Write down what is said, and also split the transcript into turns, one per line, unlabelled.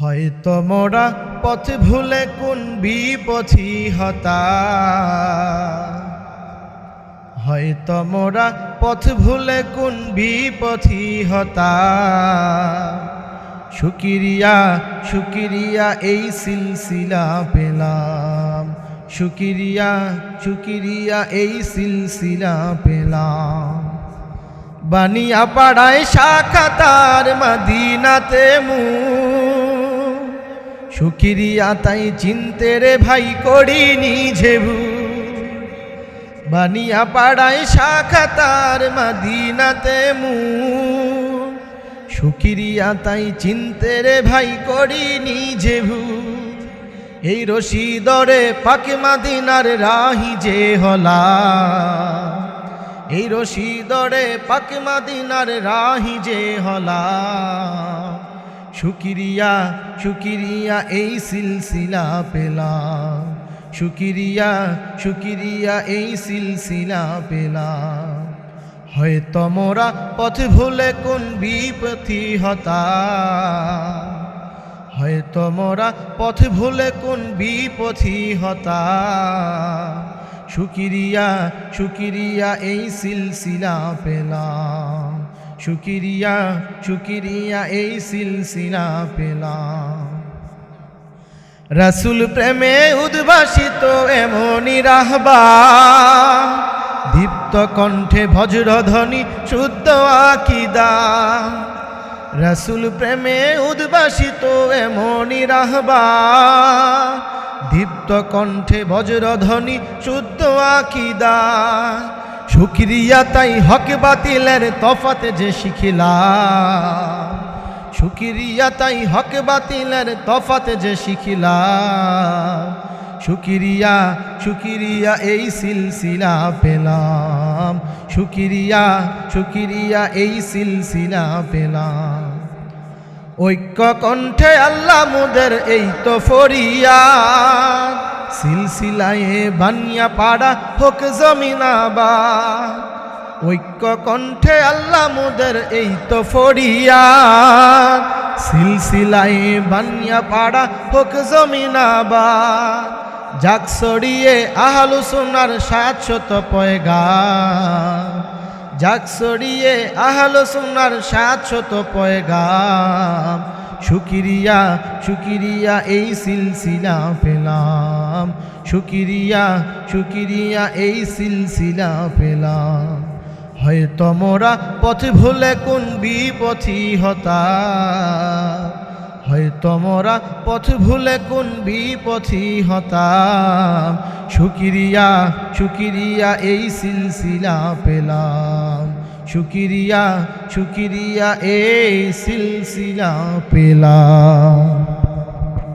হয়তো মোরা পথ ভুলে কোন বিপথি হতা। হয়তো মোরা পথ ভুলে কোন বিপথি হতা। শুকিরিয়া শুকিরিয়া, এই সিলসিলা পেলাম। শুকিরিয়া শুকিরিয়া, এই সিলসিলা পেলাম। বানিয়া পাড়ায় শাখাতার মদিনাতে মু শুকিরিয়া তাই চিনতে রে ভাই করিনি ঝেবু বানিয়া পাড়ায় শাখাতার মদিনাতে মু শুকিরিয়া তাই চিনতে রে ভাই করি ঝেবু এই রশিদরে পাকে মাদিনার রাহি যে হলা। এই রশিদরে পাক মাদিনার রাহি যে হলা। শুকিরিয়া শুকিরিয়া এই সিলসিলা পেলাম। শুকিরিয়া শুকিরিয়া এই সিলসিলা পেলাম। হয়তো মোরা পথ ভুলে কোন বিপথি হতা হয়তো মোরা পথ ভুলে কোন বিপথি হতা শুকিরিয়া শুকিরিয়া এই সিলসিলা পেলাম। শুকিরিয়া শুকিরিয়া এই সিলসিলা পেলাম। রসুল প্রেমে উদ্ভাসিত এমনই রাহবা দীপ্ত কণ্ঠে বজ্রধ্বনি শুদ্ধ আকিদা। রসুল প্রেমে উদ্ভাসিত এমনই রাহবা দীপ্ত কণ্ঠে বজ্রধ্বনি শুদ্ধ আকিদা। শুক্রিয়া তাই হক বাতিলের তফাতে যে শিখিলা শুক্রিয়া তাই হক বাতিলের তফাতে যে শিখিলা শুক্রিয়া শুক্রিয়া এই সিলসিলা পেলাম। শুক্রিয়া শুক্রিয়া এই সিলসিলা পেলাম। ঐক্য কণ্ঠে আল্লাহ মুদের এই তো ফরিয়া সিলসিলায়ে বানিয়া পাড়া হোক জমিনাবা ঐক্য কণ্ঠে আল্লাহ মুদের এই তো ফরিয়া সিলসিলায়ে বানিয়া পাড়া হোক জমিনাবা যাক সরিয়ে আহালু সোনার সাতশত পয়গা যাক সরিয়ে আহলো সোনার সাতশত পয়গাম। শুকিরিয়া শুকিরিয়া, এই সিলসিলা পেলাম। শুকিরিয়া শুকিরিয়া, এই সিলসিলা পেলাম। হয়তো মোরা পথ ভুলে কোন বিপথি হতা হয়তো মোরা পথ ভুলে কোন বিপথি হতাম। শুকিরিয়া শুকিরিয়া এই সিলসিলা পেলাম। শুকিরিয়া শুকিরিয়া এই সিলসিলা পেলাম।